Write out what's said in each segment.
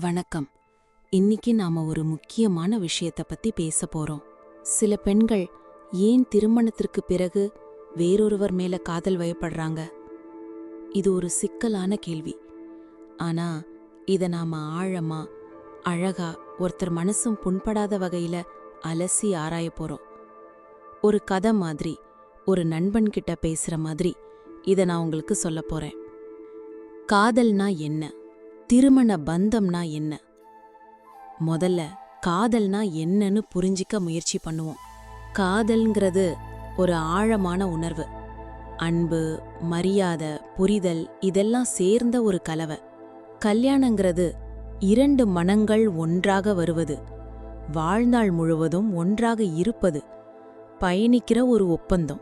வணக்கம். இன்னைக்கு நாம ஒரு முக்கியமான விஷயத்த பத்தி பேச போறோம். சில பெண்கள் ஏன் திருமணத்திற்கு பிறகு வேறொருவர் மேல காதல் வயப்படுறாங்க? இது ஒரு சிக்கலான கேள்வி. ஆனா இத நாம ஆழமா அழகா ஒருத்தர் மனசும் புண்படாத வகையில அலசி ஆராய போறோம். ஒரு கதை மாதிரி ஒரு நண்பன் கிட்ட பேசுற மாதிரி இத நான் உங்களுக்கு சொல்ல போறேன். காதல்னா என்ன? திருமண பந்தம்னா என்ன? முதல்ல காதல்னா என்னன்னு புரிஞ்சிக்க முயற்சி பண்ணுவோம். காதல்ங்கிறது ஒரு ஆழமான உணர்வு. அன்பு மரியாதை புரிதல் இதெல்லாம் சேர்ந்த ஒரு கலவை. கல்யாணங்கிறது இரண்டு மனங்கள் ஒன்றாக வருவது. வாழ்நாள் முழுவதும் ஒன்றாக இருப்பது. பயணிக்கிற ஒரு ஒப்பந்தம்.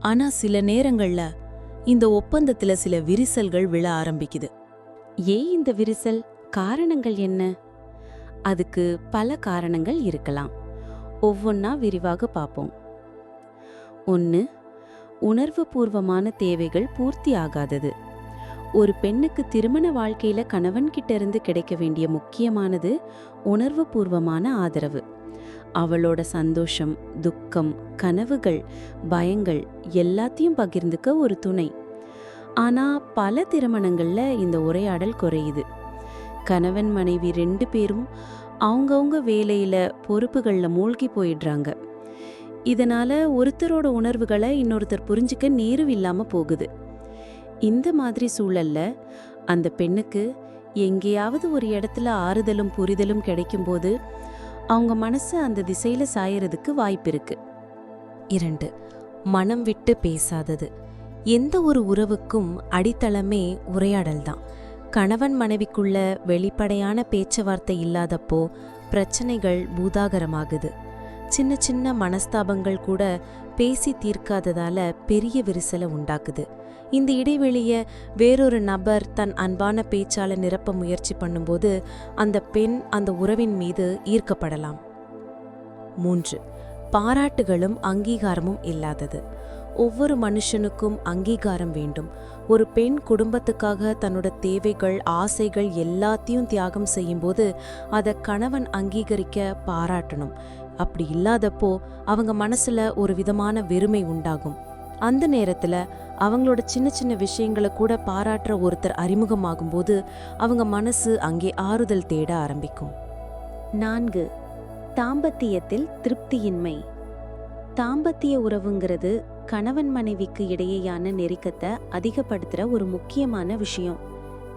ஆனா சில நேரங்கள்ல இந்த ஒப்பந்தத்துல சில விரிசல்கள் விழ ஆரம்பிக்குது. ஏன் இந்த விரிசல்? காரணங்கள் என்ன? அதுக்கு பல காரணங்கள் இருக்கலாம். ஒவ்வொன்றா விரிவாக பார்ப்போம். ஒன்று உணர்வுபூர்வமான தேவைகள் பூர்த்தி ஆகாதது. ஒரு பெண்ணுக்கு திருமண வாழ்க்கையில கணவன்கிட்ட இருந்து கிடைக்க வேண்டிய முக்கியமானது உணர்வுபூர்வமான ஆதரவு. அவளோட சந்தோஷம் துக்கம் கனவுகள் பயங்கள் எல்லாத்தையும் பகிர்ந்துக்க ஒரு துணை. ஆனால் பல திருமணங்களில் இந்த உரையாடல் குறையுது. கணவன் மனைவி ரெண்டு பேரும் அவங்கவுங்க வேலையில் பொறுப்புகளில் மூழ்கி போயிடுறாங்க. இதனால் ஒருத்தரோட உணர்வுகளை இன்னொருத்தர் புரிஞ்சுக்க நேரம் இல்லாமல் போகுது. இந்த மாதிரி சூழல்ல அந்த பெண்ணுக்கு எங்கேயாவது ஒரு இடத்துல ஆறுதலும் புரிதலும் கிடைக்கும்போது அவங்க மனசு அந்த திசையில் சாயறதுக்கு வாய்ப்பு இருக்குது இரண்டு மனம் விட்டு பேசாதது. எந்த ஒரு உறவுக்கும் அடித்தளமே உரையாடல்தான். கணவன் மனைவிக்குள்ள வெளிப்படையான பேச்சுவார்த்தை இல்லாதப்போ பிரச்சனைகள் பூதாகரமாகுது. சின்ன சின்ன மனஸ்தாபங்கள் கூட பேசி தீர்க்காததால பெரிய விரிசலை உண்டாக்குது. இந்த இடைவெளிய வேறொரு நபர் தன் அன்பான பேச்சால நிரப்ப முயற்சி பண்ணும்போது அந்த பெண் அந்த உறவின் மீது ஈர்க்கப்படலாம். மூன்று. பாராட்டுகளும் அங்கீகாரமும் இல்லாதது. ஒவ்வொரு மனுஷனுக்கும் அங்கீகாரம் வேண்டும். ஒரு பெண் குடும்பத்துக்காக தன்னோட தேவைகள் ஆசைகள் எல்லாத்தையும் தியாகம் செய்யும்போது அதை கணவன் அங்கீகரிக்க பாராட்டணும். அப்படி இல்லாதப்போ அவங்க மனசுல ஒரு விதமான வெறுமை உண்டாகும். அந்த நேரத்துல அவங்களோட சின்ன சின்ன விஷயங்களை கூட பாராட்டுற ஒருத்தர் அறிமுகமாகும்போது அவங்க மனசு அங்கே ஆறுதல் தேட ஆரம்பிக்கும். நான்கு தாம்பத்தியத்தில் திருப்தியின்மை. தாம்பத்திய உறவுங்கிறது கணவன் மனைவிக்கு இடையேயான நெருக்கத்தை அதிகப்படுத்துற ஒரு முக்கியமான விஷயம்.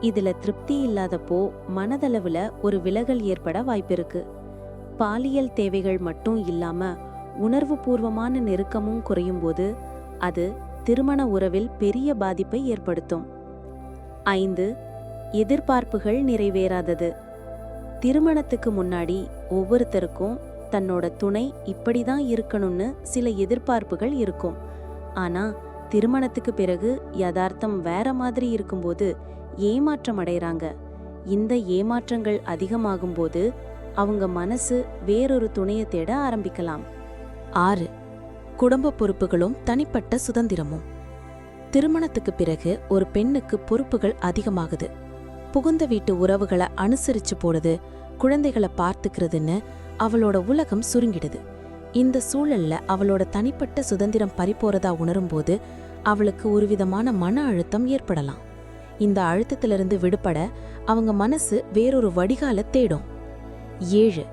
இதுல திருப்தி இல்லாதப்போ மனதளவுல ஒரு விலகல் ஏற்பட வாய்ப்பிருக்கு. பாலியல் தேவைகள் மட்டும் இல்லாம உணர்வுபூர்வமான நெருக்கமும் குறையும் போது அது திருமண உறவில் பெரிய பாதிப்பை ஏற்படுத்தும். ஐந்து எதிர்பார்ப்புகள் நிறைவேறாதது. திருமணத்துக்கு முன்னாடி ஒவ்வொருத்தருக்கும் தன்னோட துணை இப்படிதான் இருக்கணும்னு சில எதிர்பார்ப்புகள் இருக்கும். ஆனா திருமணத்துக்கு பிறகு யதார்த்தம் வேற மாதிரி இருக்கும்போது ஏமாற்றம் அடைறாங்க. இந்த ஏமாற்றங்கள் அதிகமாகும்போது அவங்க மனசு வேறொரு துணையை தேட ஆரம்பிக்கலாம். ஆறு குடும்ப பொறுப்புகளும் தனிப்பட்ட சுதந்திரமும். திருமணத்துக்கு பிறகு ஒரு பெண்ணுக்கு பொறுப்புகள் அதிகமாகுது. புகுந்த வீட்டு உறவுகளை அனுசரிச்சு போடுது குழந்தைகளை பார்த்துக்கிறதுன்னு அவளோட உலகம் சுருங்கிடுது. இந்த சூழல்ல அவளோட தனிப்பட்ட சுதந்திரம் பறிப்போறதா உணரும்போது அவளுக்கு ஒரு விதமான மன அழுத்தம் ஏற்படலாம். இந்த அழுத்தத்திலிருந்து விடுபட அவங்க மனசு வேறொரு வடிகால தேடும். ஏழு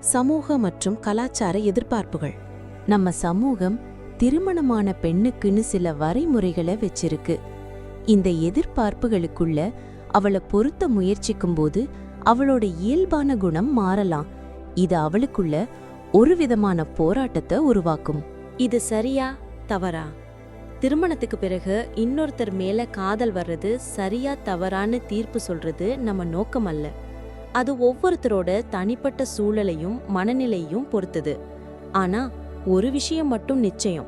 சமூக மற்றும் கலாச்சார எதிர்பார்ப்புகள். நம்ம சமூகம் திருமணமான பெண்ணுக்குன்னு சில வரைமுறைகளை வச்சிருக்கு. இந்த எதிர்பார்ப்புகளுக்குள்ள அவளை பொருத்த முயற்சிக்கும்போது அவளோட இயல்பான குணம் மாறலாம். இது அவளுக்குள்ள ஒரு விதமான போராட்டத்தை உருவாக்கும். இது சரியா தவறா? திருமணத்துக்கு பிறகு இன்னொருத்தர் மேல காதல் வர்றது சரியா தவறான்னு தீர்ப்பு சொல்றது நம்ம நோக்கம் அல்ல. அது ஒவ்வொருத்தரோட தனிப்பட்ட சூழலையும் மனநிலையும் பொறுத்தது. ஆனா ஒரு விஷயம் மட்டும் நிச்சயம்.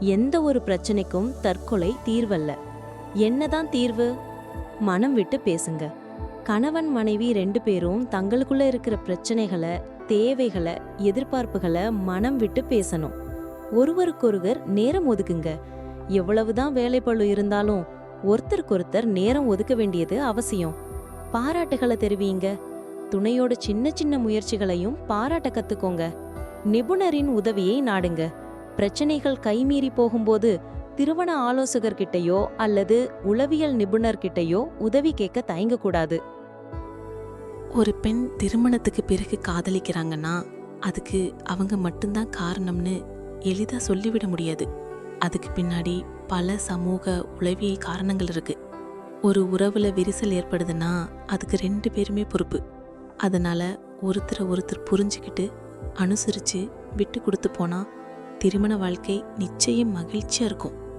எந்த ஒரு பிரச்சனைக்கும் தற்கொலை தீர்வல்ல. என்னதான் தீர்வு? மனம் விட்டு பேசுங்க. கணவன் மனைவி ரெண்டு பேரும் தங்களுக்குள்ள இருக்கிற பிரச்சனைகளை தேவைகளை எதிர்பார்ப்புகளை மனம் விட்டு பேசணும். ஒருவருக்கொருவர் நேரம் ஒதுக்குங்க. எவ்வளவுதான் வேலைப்பழு இருந்தாலும் ஒருத்தருக்கொருத்தர் நேரம் ஒதுக்க வேண்டியது அவசியம். பாராட்டுகளை தெரிவிங்க. துணையோட சின்ன சின்ன முயற்சிகளையும் பாராட்ட கத்துக்கோங்க. நிபுணரின் உதவியை நாடுங்க. பிரச்சனைகள் கைமீறி போகும்போது திருமண ஆலோசகர்கிட்டயோ அல்லது உளவியல் நிபுணர்கிட்டயோ உதவி கேட்க தயங்கக்கூடாது. ஒரு பெண் திருமணத்துக்கு பிறகு காதலிக்கிறாங்கன்னா அதுக்கு அவங்க மட்டும்தான் காரணம்னு எளிதாக சொல்லிவிட முடியாது. அதுக்கு பின்னாடி பல சமூக உளவியல் காரணங்கள் இருக்கு. ஒரு உறவுல விரிசல் ஏற்படுதுன்னா அதுக்கு ரெண்டு பேருமே பொறுப்பு. அதனால ஒருத்தரை ஒருத்தர் புரிஞ்சுக்கிட்டு அனுசரித்து விட்டு கொடுத்து போனால் திருமண வாழ்க்கை நிச்சயம் மகிழ்ச்சியாக இருக்கும்.